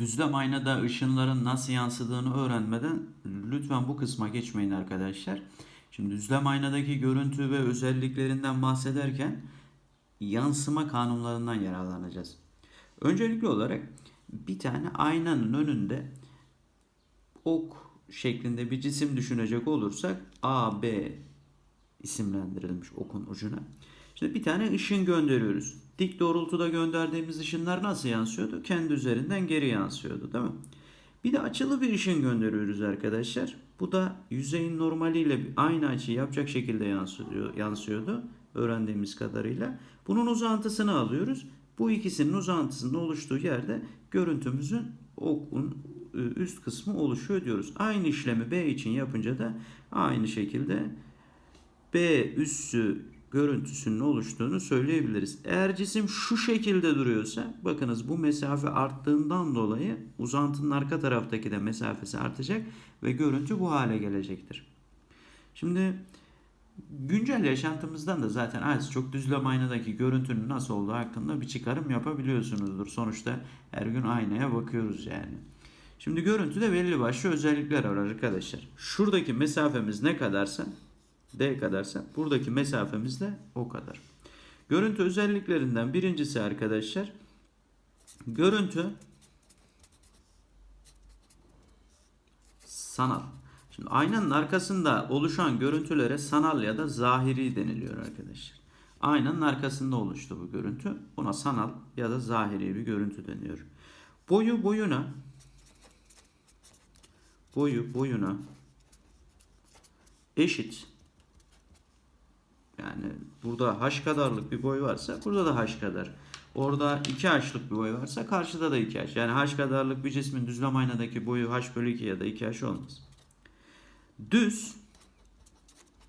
düzlem aynada ışınların nasıl yansıdığını öğrenmeden lütfen bu kısma geçmeyin arkadaşlar. Şimdi düzlem aynadaki görüntü ve özelliklerinden bahsederken yansıma kanunlarından yararlanacağız. Öncelikli olarak bir tane aynanın önünde ok şeklinde bir cisim düşünecek olursak A, B isimlendirilmiş okun ucuna. Şimdi bir tane ışın gönderiyoruz. Dik doğrultuda gönderdiğimiz ışınlar nasıl yansıyordu? Kendi üzerinden geri yansıyordu değil mi? Bir de açılı bir ışın gönderiyoruz arkadaşlar. Bu da yüzeyin normaliyle aynı açıyı yapacak şekilde yansıyor, yansıyordu öğrendiğimiz kadarıyla. Bunun uzantısını alıyoruz. Bu ikisinin uzantısının oluştuğu yerde görüntümüzün okun üst kısmı oluşuyor diyoruz. Aynı işlemi B için yapınca da aynı şekilde B üssü görüntüsünün oluştuğunu söyleyebiliriz. Eğer cisim şu şekilde duruyorsa bakınız bu mesafe arttığından dolayı uzantının arka taraftaki de mesafesi artacak ve görüntü bu hale gelecektir. Şimdi güncel yaşantımızdan da zaten az çok düzlem aynadaki görüntünün nasıl olduğu hakkında bir çıkarım yapabiliyorsunuzdur. Sonuçta her gün aynaya bakıyoruz yani. Şimdi görüntüde belli başlı özellikler var arkadaşlar. Şuradaki mesafemiz ne kadarsa D kadarsa buradaki mesafemiz de o kadar. Görüntü özelliklerinden birincisi arkadaşlar görüntü sanal. Şimdi aynanın arkasında oluşan görüntülere sanal ya da zahiri deniliyor arkadaşlar. Aynanın arkasında oluştu bu görüntü. Buna sanal ya da zahiri bir görüntü deniyor. Boyu boyuna boyu boyuna eşit yani burada h kadarlık bir boy varsa burada da h kadar. Orada 2 h'lık bir boy varsa karşıda da 2 h. Yani h kadarlık bir cismin düzlem aynadaki boyu h bölü 2 ya da 2 h olmaz. Düz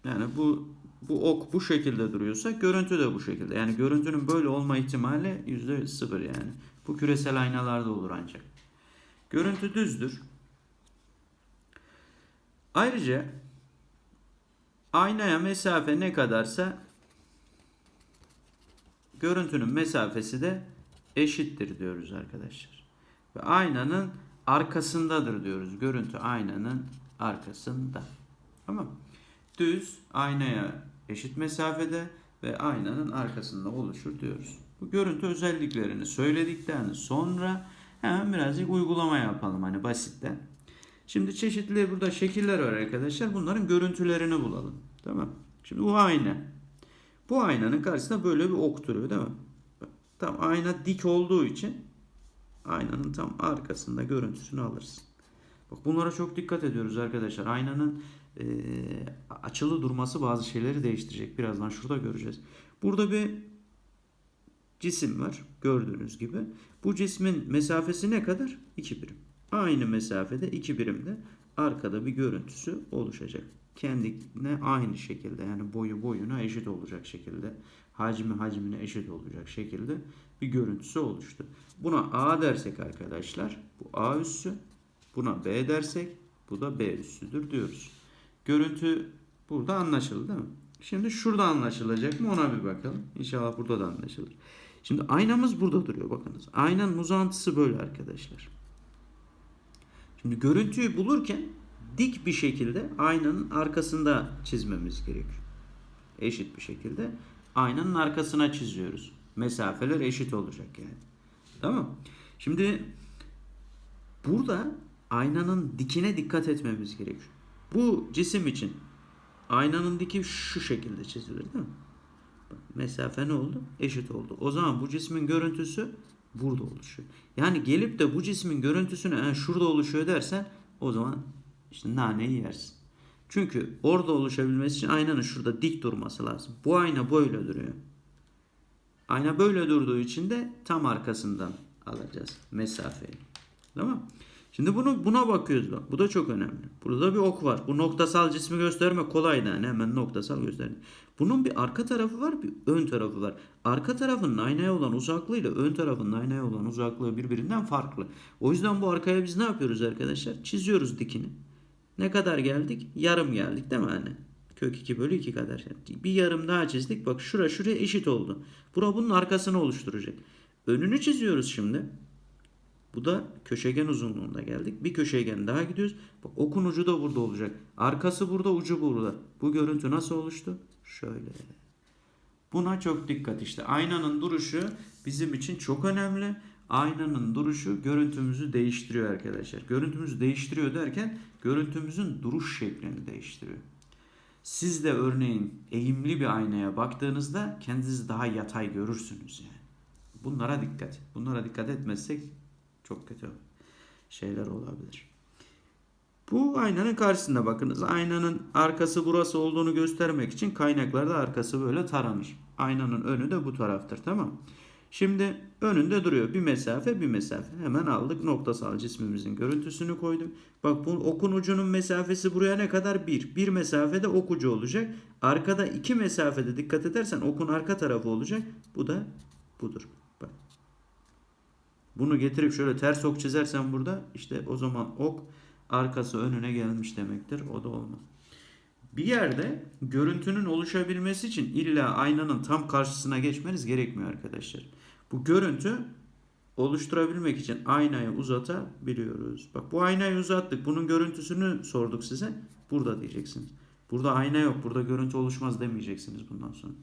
yani bu bu ok bu şekilde duruyorsa görüntü de bu şekilde. Yani görüntünün böyle olma ihtimali %0 yani. Bu küresel aynalarda olur ancak. Görüntü düzdür. Ayrıca aynaya mesafe ne kadarsa görüntünün mesafesi de eşittir diyoruz arkadaşlar. Ve aynanın arkasındadır diyoruz. Görüntü aynanın arkasında. Tamam Düz aynaya eşit mesafede ve aynanın arkasında oluşur diyoruz. Bu görüntü özelliklerini söyledikten sonra hemen birazcık uygulama yapalım hani basitten. Şimdi çeşitli burada şekiller var arkadaşlar. Bunların görüntülerini bulalım. Tamam. Şimdi bu ayna. Bu aynanın karşısında böyle bir ok duruyor değil mi? Tam ayna dik olduğu için aynanın tam arkasında görüntüsünü alırız. Bak bunlara çok dikkat ediyoruz arkadaşlar. Aynanın e, açılı durması bazı şeyleri değiştirecek. Birazdan şurada göreceğiz. Burada bir cisim var gördüğünüz gibi. Bu cismin mesafesi ne kadar? 2 birim. Aynı mesafede 2 birimde arkada bir görüntüsü oluşacak. Kendine aynı şekilde yani boyu boyuna eşit olacak şekilde hacmi hacmine eşit olacak şekilde bir görüntüsü oluştu. Buna A dersek arkadaşlar bu A üssü buna B dersek bu da B üssüdür diyoruz. Görüntü burada anlaşıldı değil mi? Şimdi şurada anlaşılacak mı ona bir bakalım. İnşallah burada da anlaşılır. Şimdi aynamız burada duruyor bakınız. Aynanın uzantısı böyle arkadaşlar. Şimdi görüntüyü bulurken dik bir şekilde aynanın arkasında çizmemiz gerekiyor. Eşit bir şekilde aynanın arkasına çiziyoruz. Mesafeler eşit olacak yani. Tamam Şimdi burada aynanın dikine dikkat etmemiz gerekiyor. Bu cisim için aynanın diki şu şekilde çizilir değil mi? Mesafe ne oldu? Eşit oldu. O zaman bu cismin görüntüsü burada oluşuyor. Yani gelip de bu cismin görüntüsünü yani şurada oluşuyor dersen o zaman işte naneyi yersin. Çünkü orada oluşabilmesi için aynanın şurada dik durması lazım. Bu ayna böyle duruyor. Ayna böyle durduğu için de tam arkasından alacağız mesafeyi. Tamam Şimdi bunu buna bakıyoruz bak. Bu da çok önemli. Burada bir ok var. Bu noktasal cismi gösterme kolay yani. Hemen noktasal gösterme. Bunun bir arka tarafı var, bir ön tarafı var. Arka tarafının aynaya olan uzaklığıyla ön tarafının aynaya olan uzaklığı birbirinden farklı. O yüzden bu arkaya biz ne yapıyoruz arkadaşlar? Çiziyoruz dikini. Ne kadar geldik? Yarım geldik değil mi hani? Kök 2 bölü 2 kadar. Bir yarım daha çizdik. Bak şura şuraya eşit oldu. Bura bunun arkasını oluşturacak. Önünü çiziyoruz şimdi. Bu da köşegen uzunluğunda geldik. Bir köşegen daha gidiyoruz. Bak okun ucu da burada olacak. Arkası burada, ucu burada. Bu görüntü nasıl oluştu? Şöyle. Buna çok dikkat işte. Aynanın duruşu bizim için çok önemli. Aynanın duruşu görüntümüzü değiştiriyor arkadaşlar. Görüntümüzü değiştiriyor derken görüntümüzün duruş şeklini değiştiriyor. Siz de örneğin eğimli bir aynaya baktığınızda kendinizi daha yatay görürsünüz yani. Bunlara dikkat. Bunlara dikkat etmezsek çok kötü şeyler olabilir. Bu aynanın karşısında bakınız. Aynanın arkası burası olduğunu göstermek için kaynaklarda arkası böyle taranır. Aynanın önü de bu taraftır tamam Şimdi önünde duruyor bir mesafe bir mesafe. Hemen aldık noktasal cismimizin görüntüsünü koyduk. Bak bu okun ucunun mesafesi buraya ne kadar? Bir. Bir mesafede ok ucu olacak. Arkada iki mesafede dikkat edersen okun arka tarafı olacak. Bu da budur. Bak. Bunu getirip şöyle ters ok çizersen burada işte o zaman ok arkası önüne gelmiş demektir. O da olmaz. Bir yerde görüntünün oluşabilmesi için illa aynanın tam karşısına geçmeniz gerekmiyor arkadaşlar. Bu görüntü oluşturabilmek için aynayı uzatabiliyoruz. Bak bu aynayı uzattık. Bunun görüntüsünü sorduk size. Burada diyeceksiniz. Burada ayna yok. Burada görüntü oluşmaz demeyeceksiniz bundan sonra.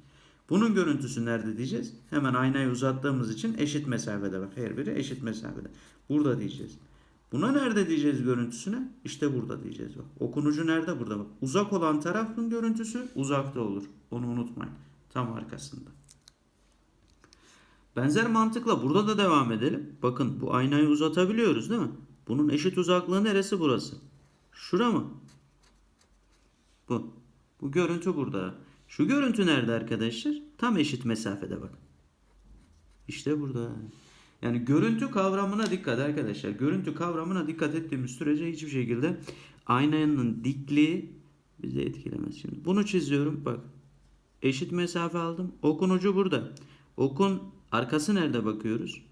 Bunun görüntüsü nerede diyeceğiz? Hemen aynayı uzattığımız için eşit mesafede bak. Her biri eşit mesafede. Burada diyeceğiz. Buna nerede diyeceğiz görüntüsüne? İşte burada diyeceğiz bak. Okunucu nerede? Burada bak. Uzak olan tarafın görüntüsü uzakta olur. Onu unutmayın. Tam arkasında. Benzer mantıkla burada da devam edelim. Bakın bu aynayı uzatabiliyoruz değil mi? Bunun eşit uzaklığı neresi burası? Şura mı? Bu. Bu görüntü burada. Şu görüntü nerede arkadaşlar? Tam eşit mesafede bak. İşte burada. Yani görüntü kavramına dikkat arkadaşlar. Görüntü kavramına dikkat ettiğimiz sürece hiçbir şekilde aynanın dikliği bizi etkilemez. Şimdi bunu çiziyorum. Bak. Eşit mesafe aldım. Okun ucu burada. Okun arkası nerede bakıyoruz?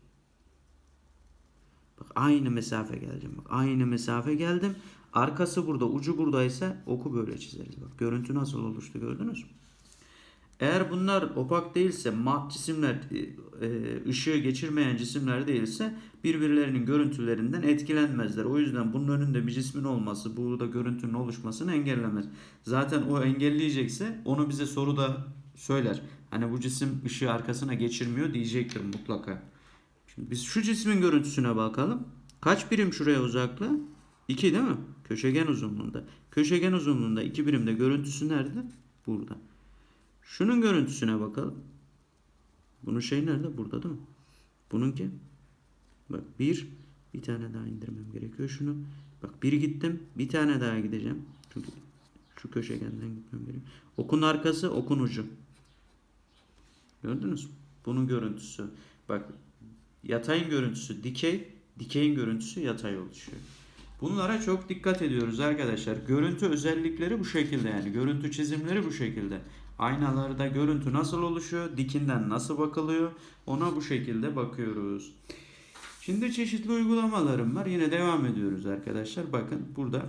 Bak aynı mesafe geleceğim. Bak aynı mesafe geldim. Arkası burada, ucu buradaysa oku böyle çizeriz. Bak görüntü nasıl oluştu gördünüz mü? Eğer bunlar opak değilse, mat cisimler, e, ışığı geçirmeyen cisimler değilse birbirlerinin görüntülerinden etkilenmezler. O yüzden bunun önünde bir cismin olması, burada görüntünün oluşmasını engellemez. Zaten o engelleyecekse onu bize soruda söyler. Hani bu cisim ışığı arkasına geçirmiyor diyecektir mutlaka. Şimdi biz şu cismin görüntüsüne bakalım. Kaç birim şuraya uzaklığı? 2 değil mi? Köşegen uzunluğunda. Köşegen uzunluğunda 2 birimde görüntüsü nerede? Burada. Şunun görüntüsüne bakalım. Bunun şey nerede? Burada değil mi? Bununki. Bak bir. Bir tane daha indirmem gerekiyor şunu. Bak bir gittim. Bir tane daha gideceğim. Çünkü şu köşegenden gitmem gerekiyor. Okun arkası, okun ucu. Gördünüz mü? Bunun görüntüsü. Bak yatayın görüntüsü dikey, dikeyin görüntüsü yatay oluşuyor. Bunlara çok dikkat ediyoruz arkadaşlar. Görüntü özellikleri bu şekilde yani. Görüntü çizimleri bu şekilde. Aynalarda görüntü nasıl oluşuyor? Dikinden nasıl bakılıyor? Ona bu şekilde bakıyoruz. Şimdi çeşitli uygulamalarım var. Yine devam ediyoruz arkadaşlar. Bakın burada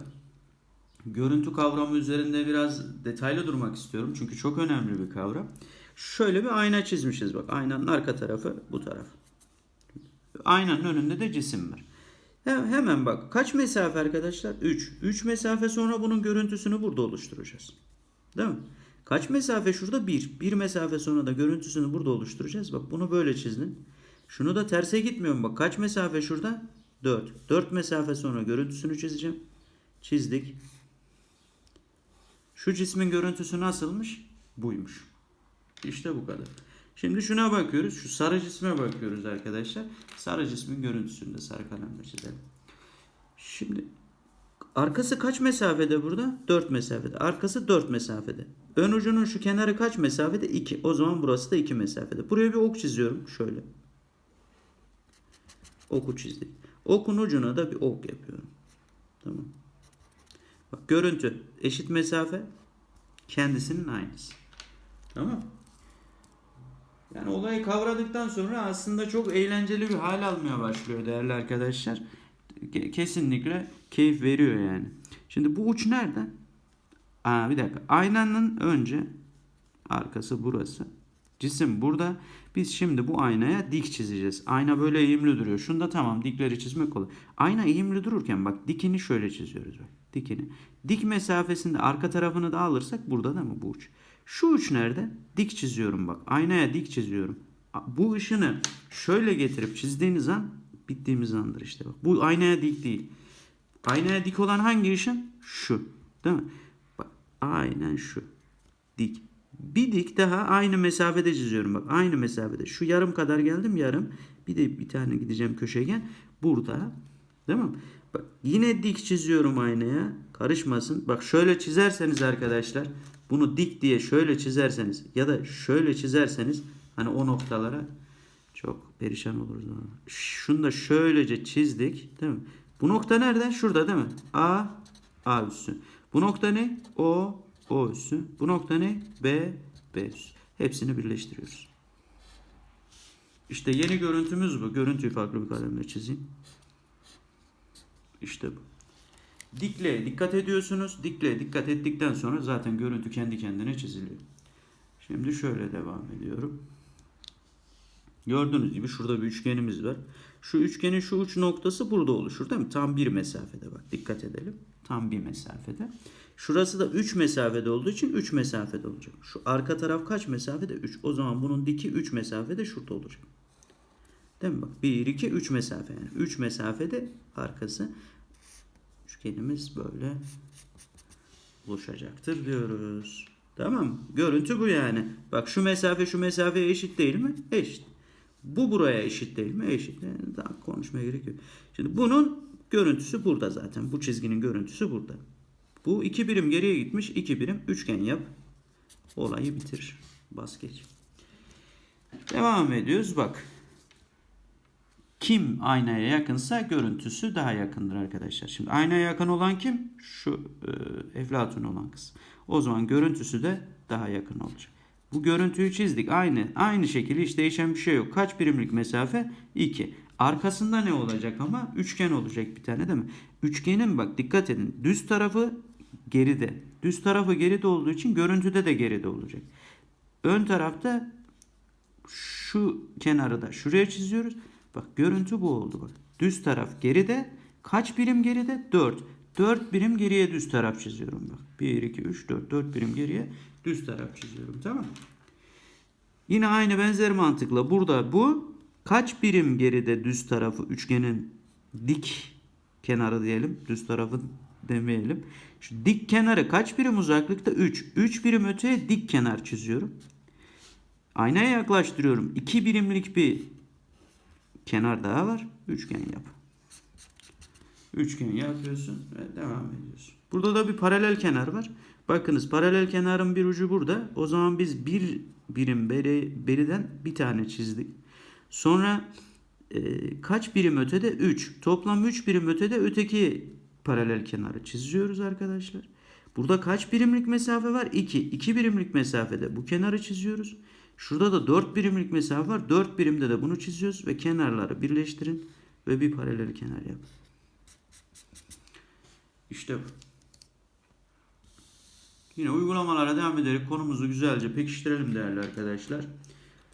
görüntü kavramı üzerinde biraz detaylı durmak istiyorum. Çünkü çok önemli bir kavram. Şöyle bir ayna çizmişiz bak. Aynanın arka tarafı bu taraf. Aynanın önünde de cisim var. Hemen bak. Kaç mesafe arkadaşlar? 3. 3 mesafe sonra bunun görüntüsünü burada oluşturacağız. Değil mi? Kaç mesafe şurada? 1. 1 mesafe sonra da görüntüsünü burada oluşturacağız. Bak bunu böyle çizdim. Şunu da terse gitmiyorum. Bak kaç mesafe şurada? 4. 4 mesafe sonra görüntüsünü çizeceğim. Çizdik. Şu cismin görüntüsü nasılmış? Buymuş. İşte bu kadar. Şimdi şuna bakıyoruz. Şu sarı cisme bakıyoruz arkadaşlar. Sarı cismin görüntüsünü de sarı kalemle çizelim. Şimdi arkası kaç mesafede burada? 4 mesafede. Arkası 4 mesafede. Ön ucunun şu kenarı kaç mesafede? 2. O zaman burası da 2 mesafede. Buraya bir ok çiziyorum. Şöyle. Oku çizdik. Okun ucuna da bir ok yapıyorum. Tamam. Bak görüntü eşit mesafe kendisinin aynısı. Tamam. Yani olayı kavradıktan sonra aslında çok eğlenceli bir hal almaya başlıyor değerli arkadaşlar. Kesinlikle keyif veriyor yani. Şimdi bu uç nerede? Aa, bir dakika. Aynanın önce arkası burası. Cisim burada. Biz şimdi bu aynaya dik çizeceğiz. Ayna böyle eğimli duruyor. Şunda tamam dikleri çizmek kolay. Ayna eğimli dururken bak dikini şöyle çiziyoruz bak. Dikini. Dik mesafesinde arka tarafını da alırsak burada da mı bu uç? Şu uç nerede? Dik çiziyorum bak. Aynaya dik çiziyorum. Bu ışını şöyle getirip çizdiğiniz an bittiğimiz andır işte bak. Bu aynaya dik değil. Aynaya dik olan hangi ışın? Şu. Değil mi? Bak aynen şu. Dik. Bir dik daha aynı mesafede çiziyorum bak. Aynı mesafede. Şu yarım kadar geldim yarım. Bir de bir tane gideceğim köşegen. Burada. Değil mi? Bak yine dik çiziyorum aynaya. Karışmasın. Bak şöyle çizerseniz arkadaşlar. Bunu dik diye şöyle çizerseniz ya da şöyle çizerseniz hani o noktalara çok perişan oluruz. Şunu da şöylece çizdik. Değil mi? Bu nokta nerede? Şurada değil mi? A, A üssü. Bu nokta ne? O, O üssü. Bu nokta ne? B, B üssü. Hepsini birleştiriyoruz. İşte yeni görüntümüz bu. Görüntüyü farklı bir kalemle çizeyim. İşte bu. Dikle dikkat ediyorsunuz. Dikle dikkat ettikten sonra zaten görüntü kendi kendine çiziliyor. Şimdi şöyle devam ediyorum. Gördüğünüz gibi şurada bir üçgenimiz var. Şu üçgenin şu uç noktası burada oluşur değil mi? Tam bir mesafede bak dikkat edelim. Tam bir mesafede. Şurası da 3 mesafede olduğu için 3 mesafede olacak. Şu arka taraf kaç mesafede? 3. O zaman bunun diki 3 mesafede şurada olacak. Değil mi? Bak 1, 2, 3 mesafe yani. 3 mesafede arkası. Üçgenimiz böyle oluşacaktır diyoruz. Tamam Görüntü bu yani. Bak şu mesafe şu mesafeye eşit değil mi? Eşit. Bu buraya eşit değil mi? Eşit. Yani daha konuşmaya gerek yok. Şimdi bunun görüntüsü burada zaten. Bu çizginin görüntüsü burada. Bu iki birim geriye gitmiş. iki birim üçgen yap. Olayı bitir. Bas geç. Devam ediyoruz. Bak. Kim aynaya yakınsa görüntüsü daha yakındır arkadaşlar. Şimdi aynaya yakın olan kim? Şu e, Eflatun olan kısım. O zaman görüntüsü de daha yakın olacak. Bu görüntüyü çizdik. Aynı aynı şekilde hiç değişen bir şey yok. Kaç birimlik mesafe? 2. Arkasında ne olacak ama? Üçgen olacak bir tane değil mi? Üçgenin bak dikkat edin. Düz tarafı geride. Düz tarafı geride olduğu için görüntüde de geride olacak. Ön tarafta şu kenarı da şuraya çiziyoruz. Bak görüntü bu oldu bak. Düz taraf geride. Kaç birim geride? 4. 4 birim geriye düz taraf çiziyorum bak. 1, 2, 3, 4. 4 birim geriye düz taraf çiziyorum. Tamam Yine aynı benzer mantıkla burada bu kaç birim geride düz tarafı üçgenin dik kenarı diyelim. Düz tarafı demeyelim. Şu dik kenarı kaç birim uzaklıkta? 3. 3 birim öteye dik kenar çiziyorum. Aynaya yaklaştırıyorum. 2 birimlik bir kenar daha var. Üçgen yap. Üçgen yapıyorsun ve devam ediyorsun. Burada da bir paralel kenar var. Bakınız paralel kenarın bir ucu burada. O zaman biz bir birim beri, beriden bir tane çizdik. Sonra e, kaç birim ötede? 3. Toplam 3 birim ötede öteki paralel kenarı çiziyoruz arkadaşlar. Burada kaç birimlik mesafe var? 2. 2 birimlik mesafede bu kenarı çiziyoruz. Şurada da 4 birimlik mesafe var. 4 birimde de bunu çiziyoruz ve kenarları birleştirin ve bir paralel kenar yapın. İşte bu. Yine uygulamalara devam ederek konumuzu güzelce pekiştirelim değerli arkadaşlar.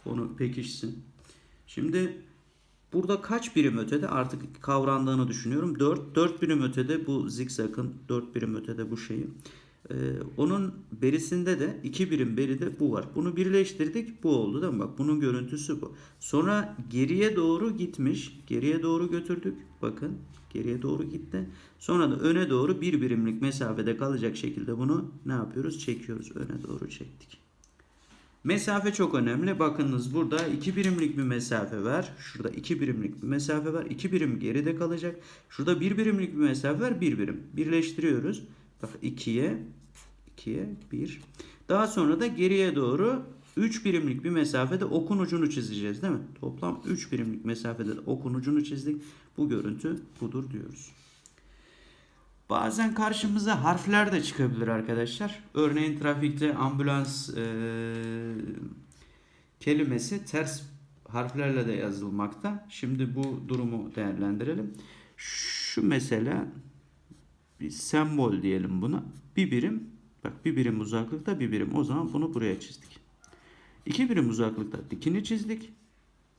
Konu pekişsin. Şimdi burada kaç birim ötede artık kavrandığını düşünüyorum. 4. 4 birim ötede bu zikzakın 4 birim ötede bu şeyi. Ee, onun berisinde de 2 birim beride bu var. Bunu birleştirdik bu oldu değil mi? Bak bunun görüntüsü bu. Sonra geriye doğru gitmiş. Geriye doğru götürdük. Bakın geriye doğru gitti. Sonra da öne doğru bir birimlik mesafede kalacak şekilde bunu ne yapıyoruz? Çekiyoruz. Öne doğru çektik. Mesafe çok önemli. Bakınız burada 2 birimlik bir mesafe var. Şurada 2 birimlik bir mesafe var. 2 birim geride kalacak. Şurada 1 birimlik bir mesafe var. 1 birim. Birleştiriyoruz. Bak 2'ye 2'ye 1. Daha sonra da geriye doğru 3 birimlik bir mesafede okun ucunu çizeceğiz değil mi? Toplam 3 birimlik mesafede okun ucunu çizdik. Bu görüntü budur diyoruz. Bazen karşımıza harfler de çıkabilir arkadaşlar. Örneğin trafikte ambulans e, kelimesi ters harflerle de yazılmakta. Şimdi bu durumu değerlendirelim. Şu mesela bir sembol diyelim buna. Bir birim bak bir birim uzaklıkta bir birim. O zaman bunu buraya çizdik. 2 birim uzaklıkta dikini çizdik.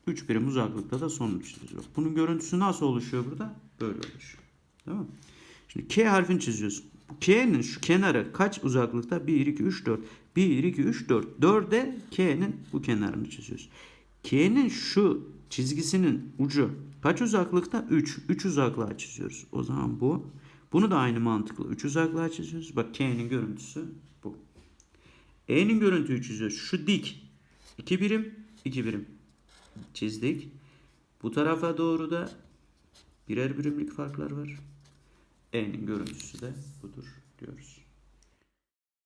3 birim uzaklıkta da sonunu çiziyoruz. Bunun görüntüsü nasıl oluşuyor burada? Böyle oluşuyor. Tamam mı? Şimdi K harfini çiziyorsun. Bu K'nin şu kenarı kaç uzaklıkta? 1, 2, 3, 4. 1, 2, 3, 4. 4'e K'nin bu kenarını çiziyoruz. K'nin şu çizgisinin ucu kaç uzaklıkta? 3. 3 uzaklığa çiziyoruz. O zaman bu. Bunu da aynı mantıkla 3 uzaklığa çiziyoruz. Bak K'nin görüntüsü bu. E'nin görüntüyü çiziyoruz. Şu dik. 2 birim, 2 birim. Çizdik. Bu tarafa doğru da birer birimlik farklar var. E'nin görüntüsü de budur diyoruz.